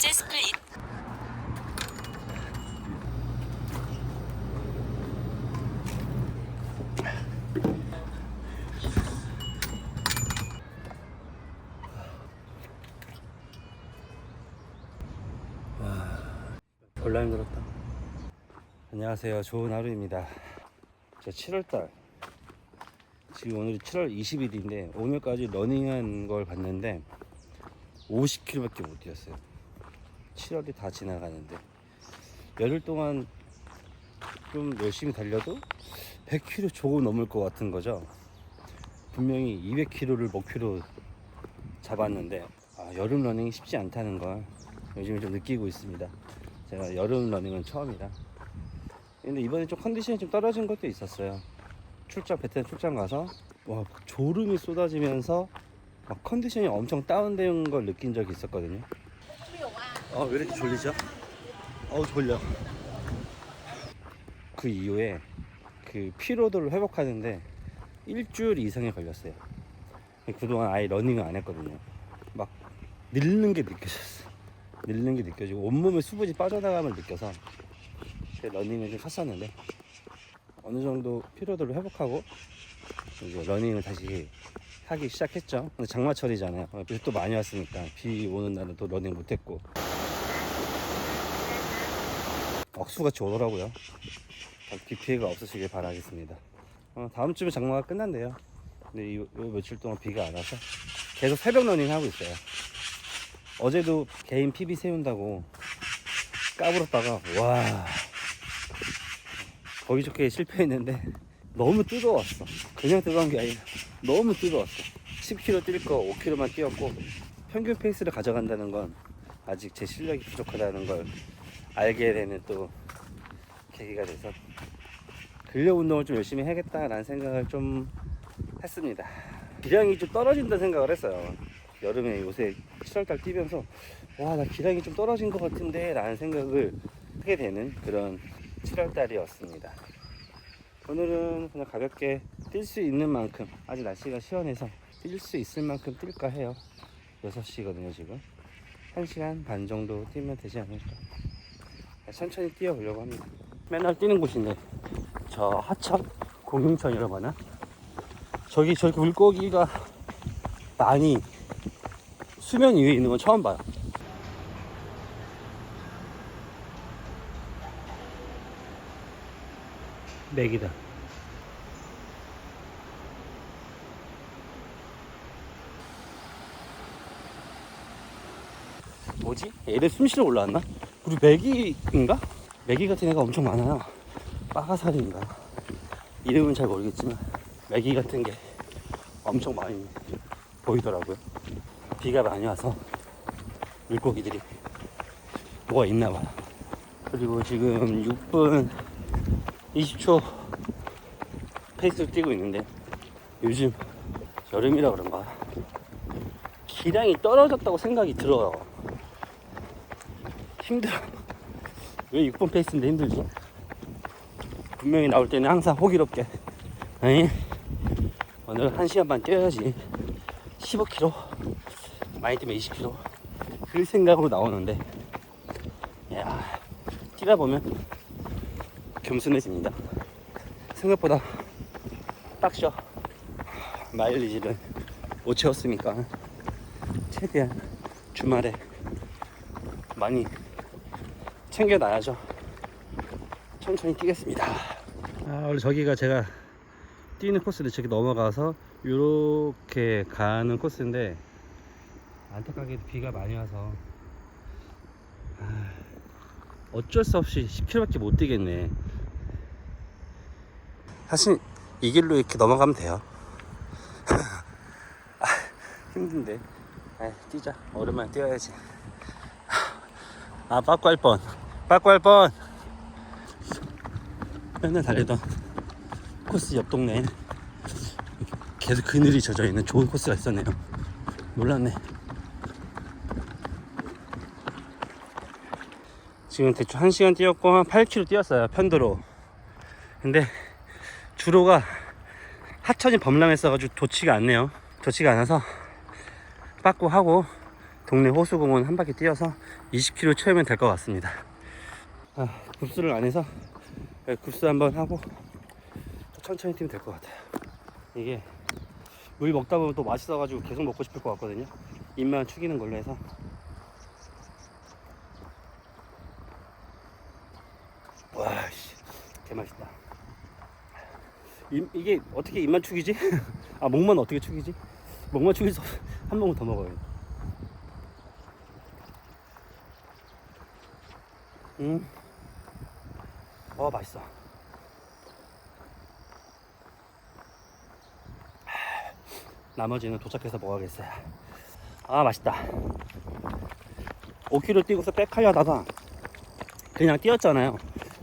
번째 스플릿. 졸라 힘들었다. 안녕하세요. 좋은 하루입니다. 저 7월달. 지금 오늘이 7월 20일인데 오늘까지 러닝한 걸 봤는데 50km밖에 못 뛰었어요. 7월이 다 지나가는데 열흘 동안 좀 열심히 달려도 100km 조금 넘을 것 같은 거죠. 분명히 200km를 목표로 잡았는데 아, 여름 러닝이 쉽지 않다는 걸 요즘에 좀 느끼고 있습니다. 제가 여름 러닝은 처음이라. 근데 이번에 좀 컨디션이 좀 떨어진 것도 있었어요. 출장 베트남 출장 가서 와 졸음이 쏟아지면서 막 컨디션이 엄청 다운된 걸 느낀 적이 있었거든요. 어왜 이렇게 졸리죠? 어우 졸려. 그 이후에 그 피로도를 회복하는데 일주일 이상이 걸렸어요. 그동안 아예 러닝을 안 했거든요. 막 늙는 게 느껴졌어. 늙는 게 느껴지고 온몸에 수분이 빠져나감을 느껴서 제 러닝을 좀 샀었는데 어느 정도 피로도를 회복하고 이제 러닝을 다시 하기 시작했죠. 근데 장마철이잖아요. 어, 비또 많이 왔으니까 비 오는 날은 또 러닝 못했고 억수같이 오더라고요. 비 피해가 없으시길 바라겠습니다. 어, 다음 주면 장마가 끝난대요. 근데 이, 요 며칠 동안 비가 안 와서 계속 새벽 러닝 하고 있어요. 어제도 개인 PB 세운다고 까불었다가 와 거기 좋게 실패했는데 너무 뜨거웠어 그냥 뜨거운 게 아니라 너무 뜨거웠어. 10km 뛸 거 5km만 뛰었고 평균 페이스를 가져간다는 건 아직 제 실력이 부족하다는 걸 알게 되는 또 계기가 돼서 근력 운동을 좀 열심히 해야겠다라는 생각을 좀 했습니다. 기량이 좀 떨어진다 생각을 했어요. 여름에 요새 7월달 뛰면서 와 나 기량이 좀 떨어진 것 같은데 라는 생각을 하게 되는 그런 7월달이었습니다. 오늘은 그냥 가볍게 뛸 수 있는 만큼 아직 날씨가 시원해서 뛸 수 있을 만큼 뛸까 해요. 6시거든요 지금. 1시간 반 정도 뛰면 되지 않을까. 천천히 뛰어보려고 합니다. 맨날 뛰는 곳인데 저 하천 공흥천이라고 하나? 저기 저기 물고기가 많이 수면 위에 있는 건 처음 봐요. 맥이다. 뭐지? 얘들 숨쉬러 올라왔나? 우리 메기인가? 메기 같은 애가 엄청 많아요. 빠가살인가? 이름은 잘 모르겠지만 메기 같은 게 엄청 많이 보이더라고요. 비가 많이 와서 물고기들이 뭐가 있나 봐요. 그리고 지금 6분 20초 페이스로 뛰고 있는데 요즘 여름이라 그런가 기량이 떨어졌다고 생각이 들어요. 힘들어. 왜 6분 페이스인데 힘들지? 분명히 나올 때는 항상 호기롭게. 아니? 오늘 1시간 반 뛰어야지. 15km 많이 뛰면 20km 그 생각으로 나오는데. 야 뛰다 보면 겸손해집니다. 생각보다 딱 쉬어 마일리지를 못 채웠으니까. 최대한 주말에 많이 챙겨놔야죠 천천히 뛰겠습니다 아 원래 저기가 제가 뛰는 코스를 저기 넘어가서 이렇게 가는 코스인데 안타깝게도 비가 많이 와서 아, 어쩔 수 없이 10km밖에 못 뛰겠네. 사실 이 길로 이렇게 넘어가면 돼요. 아, 힘든데. 아, 뛰자. 오랜만에 뛰어야지. 아, 빠꾸 할 뻔. 빠꾸 할 뻔. 맨날 달리던 코스 옆 동네에 계속 그늘이 젖어 있는 좋은 코스가 있었네요. 몰랐네. 지금 대충 1시간 뛰었고 한 8km 뛰었어요. 편도로. 근데 주로가 하천이 범람했어가지고 좋지가 않네요. 좋지가 않아서 빠꾸 하고 동네 호수공원 한 바퀴 뛰어서 20km 채우면 될 것 같습니다. 아, 급수를 안 해서 네, 급수 한번 하고 천천히 뛰면 될 것 같아요. 이게 물 먹다 보면 또 맛있어가지고 계속 먹고 싶을 것 같거든요. 입만 축이는 걸로 해서. 와, 씨, 개 맛있다. 이, 이게 어떻게 입만 축이지? 아, 목만 어떻게 축이지? 목만 축여서 한 모금 더 먹어요. 음, 어, 맛있어. 나머지는 도착해서 먹어야겠어요. 아 맛있다. 5km 뛰고서 백하려다가 그냥 뛰었잖아요.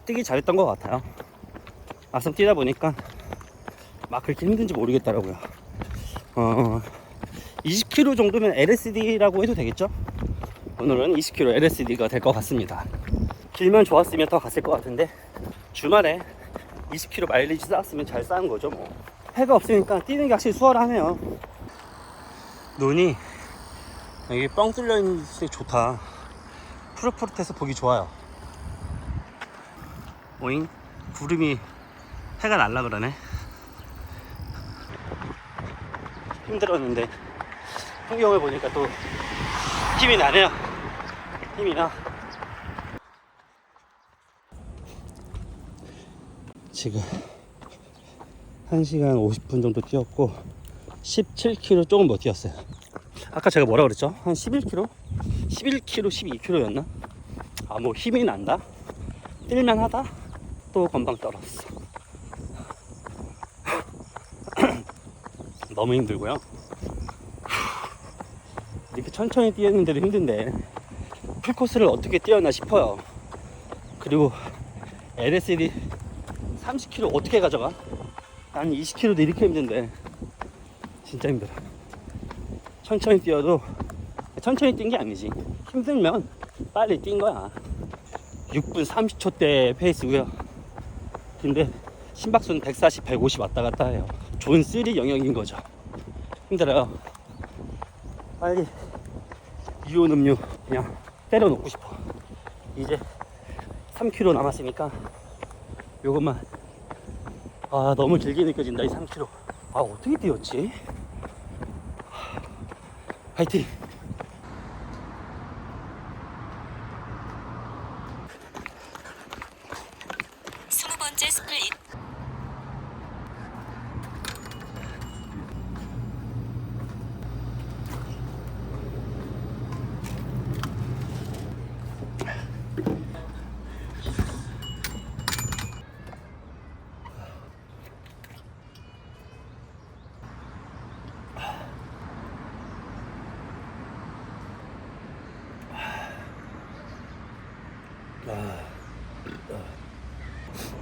뛰기 잘했던 것 같아요. 막상 뛰다 보니까 막 그렇게 힘든지 모르겠더라고요. 어, 20km 정도면 LSD라고 해도 되겠죠? 오늘은 20km LSD가 될 것 같습니다. 길만 좋았으면 더 갔을 것 같은데 주말에 20km 마일리지 쌓았으면 잘 쌓은 거죠 뭐. 해가 없으니까 뛰는 게 확실히 수월하네요. 눈이 여기 뻥 뚫려 있는 게 좋다. 푸릇푸릇해서 보기 좋아요. 오잉? 구름이 해가 날라 그러네. 힘들었는데 풍경을 보니까 또 힘이 나네요. 힘이 나. 지금 1시간 50분 정도 뛰었고 17km 조금 못 뛰었어요 아까 제가 뭐라 그랬죠? 한 11km? 11km, 12km였나? 아 뭐 힘이 난다? 뛸만 하다? 또 건방 떨었어 너무 힘들고요 이렇게 천천히 뛰었는데도 힘든데 풀코스를 어떻게 뛰었나 싶어요 그리고 LSD 30km 어떻게 가져가? 난 20km도 이렇게 힘든데. 진짜 힘들어. 천천히 뛰어도 천천히 뛴 게 아니지. 힘들면 빨리 뛴 거야. 6분 30초 대 페이스고요. 근데 심박수는 140, 150 왔다 갔다 해요. 존3 영역인 거죠. 힘들어요. 빨리 유온 음료 그냥 때려 놓고 싶어. 이제 3km 남았으니까 요것만 아 너무 길게 느껴진다 이 3km 아 어떻게 뛰었지? 화이팅! 스무 번째 스플릿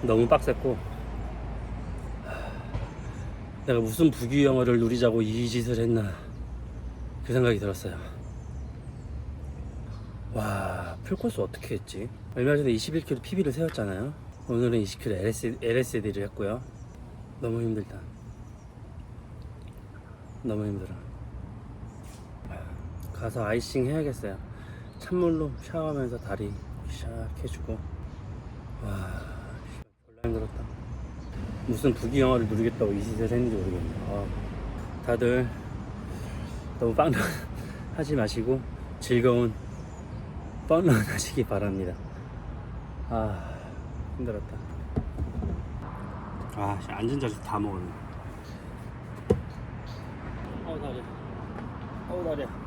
너무 빡셌고. 내가 무슨 부귀영화를 누리자고 이 짓을 했나. 그 생각이 들었어요. 와 풀코스 어떻게 했지? 얼마 전에 21km PB를 세웠잖아요. 오늘은 20km LS, LSD를 했고요. 너무 힘들다. 너무 힘들어. 가서 아이싱 해야겠어요. 찬물로 샤워하면서 다리 샥 해주고. 와 졸라 힘들었다. 무슨 부귀 영화를 누리겠다고 이 짓을 했는지 모르겠네. 아, 다들 너무 빵 하지 마시고 즐거운 뻔런 하시기 바랍니다. 아 힘들었다. 아 씨, 앉은 자리에서 다 먹었네. 어우 다리. 어우 다리야 으.